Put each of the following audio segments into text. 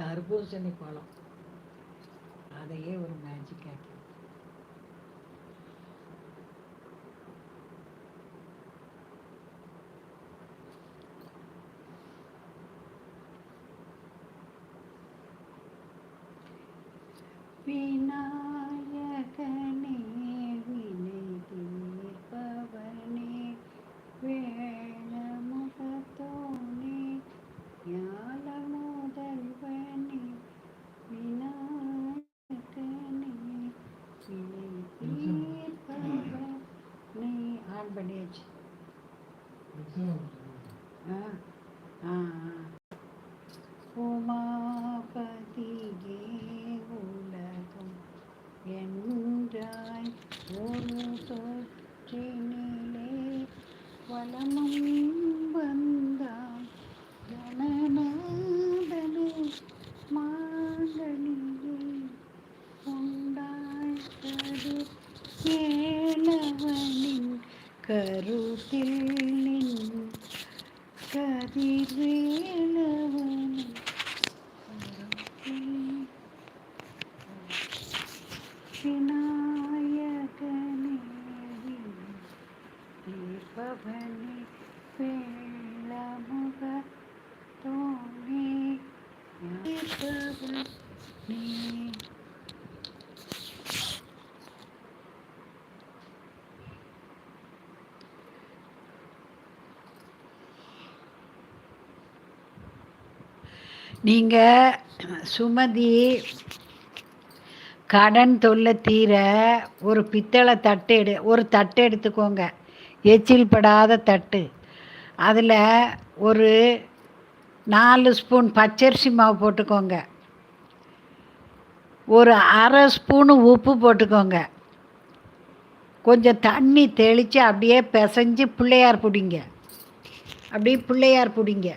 தர்பூசணி பழம் அதையே ஒரு மேஜிக் ஆக்கி விநாயகனே பண்ணியாச்சு. ஆ ஆ. உமாபதியே உலகம் என்றாய் ஒரு தொற்றினிலே வளமும் வந்தாய் கணநாதனே மாங்கனியே ஏலவனின் കരുത്തിൽ നിൻ കതിരീണവനും വിനായകനെ ദീപവനെ വെള്ളമുക തോന്നി ദീപവനെ நீங்கள் சுமதி கடன் தொல்லை தீர ஒரு பித்தளை தட்டு எடு ஒரு தட்டு எடுத்துக்கோங்க. எச்சில் படாத தட்டு. அதில் ஒரு நாலு ஸ்பூன் பச்சரிசி மாவு போட்டுக்கோங்க. ஒரு அரை ஸ்பூனு உப்பு போட்டுக்கோங்க. கொஞ்சம் தண்ணி தெளித்து அப்படியே பிசைஞ்சு பிள்ளையார் பிடிங்க. அப்படியே பிள்ளையார் பிடிங்க.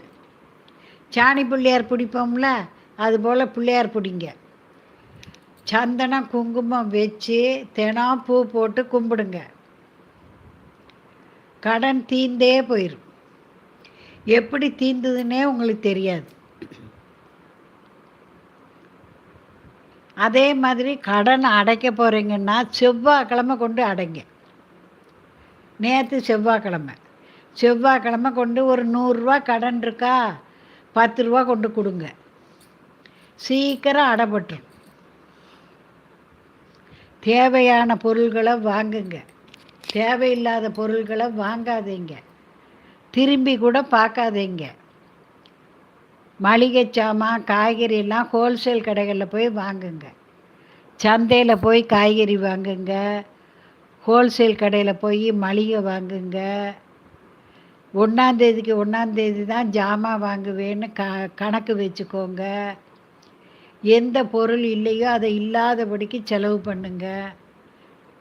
சாணி பிள்ளையார் பிடிப்போம்ல அதுபோல் பிள்ளையார் பிடிங்க. சந்தனம் குங்குமம் வச்சு தினம் பூ போட்டு கும்பிடுங்க. கடன் தீந்தே போயிடும் எப்படி தீந்ததுன்னே உங்களுக்கு தெரியாது. அதே மாதிரி கடன் அடைக்க போகிறீங்கன்னா செவ்வாய்க்கிழமை கொண்டு அடைங்க. நேற்று செவ்வாய்க்கிழமை. செவ்வாய்க்கிழமை கொண்டு ஒரு நூறுரூவா கடன் இருக்கா? பத்து ரூபா கொண்டு கொடுங்க. சீக்கிரம் அடைபட்டுரும் தேவையான பொருள்களை வாங்குங்க. தேவையில்லாத பொருள்களை வாங்காதீங்க. திரும்பி கூட பார்க்காதீங்க. மளிகை சாமான் காய்கறியெல்லாம் ஹோல்சேல் கடைகளில் போய் வாங்குங்க. சந்தையில் போய் காய்கறி வாங்குங்க. ஹோல்சேல் கடையில் போய் மளிகை வாங்குங்க. ஒன்றாந்தேதிக்கு ஒன்றாந்தேதி தான் ஜாமான் வாங்குவேன்னு க கணக்கு வச்சுக்கோங்க. எந்த பொருள் இல்லையோ அதை இல்லாதபடிக்கு செலவு பண்ணுங்க.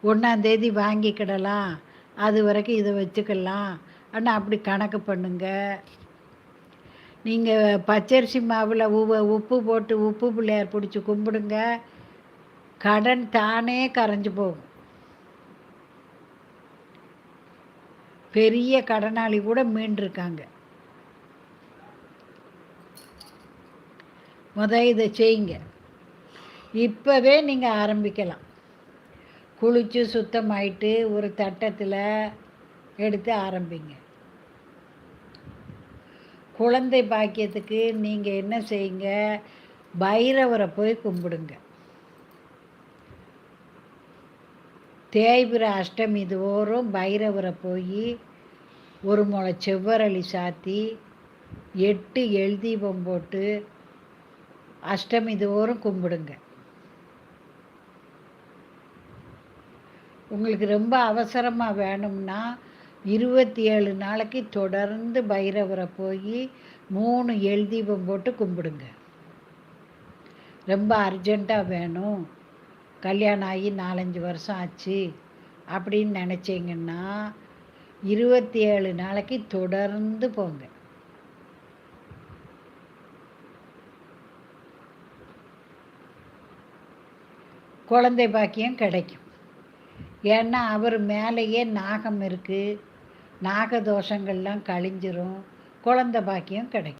ஒன்றாந்தேதி வாங்கிக்கிடலாம். அது வரைக்கும் இதை வச்சுக்கலாம். ஆனால் அப்படி கணக்கு பண்ணுங்க. நீங்கள் பச்சரிசி மாவில் உவ உப்பு போட்டு உப்பு பிள்ளையார் பிடிச்சி கும்பிடுங்க. கடன் தானே கரைஞ்சு போகும். பெரிய கடனாளி கூட மீண்டிருக்காங்க. முத இதை செய்யுங்க. இப்போவே நீங்கள் ஆரம்பிக்கலாம். குளித்து சுத்தமாயிட்டு ஒரு தட்டத்தில் எடுத்து ஆரம்பிங்க. குழந்தை பாக்கியத்துக்கு நீங்கள் என்ன செய்யுங்க? பைரவரை போய் கும்பிடுங்க. தேய்பிர அஷ்டமி தோறும் பைரவரை போய் ஒரு முளை செவ்வரளி சாத்தி எட்டு எழுதீபம் போட்டு அஷ்டமி தோறும் கும்பிடுங்க. உங்களுக்கு ரொம்ப அவசரமாக வேணும்னா இருபத்தி ஏழு நாளைக்கு தொடர்ந்து பைரவரை போய் மூணு எழுதீபம் போட்டு கும்பிடுங்க. ரொம்ப அர்ஜெண்ட்டாக வேணும். கல்யாணம் ஆகி நாலஞ்சு வருஷம் ஆச்சு அப்படின்னு நினச்சிங்கன்னா இருபத்தி ஏழு நாளைக்கு தொடர்ந்து போங்க. குழந்தை பாக்கியம் கிடைக்கும். ஏன்னா அவர் மேலேயே நாகம் இருக்குது நாக தோஷங்கள்லாம் கழிஞ்சிரும். குழந்தை பாக்கியம் கிடைக்கும்.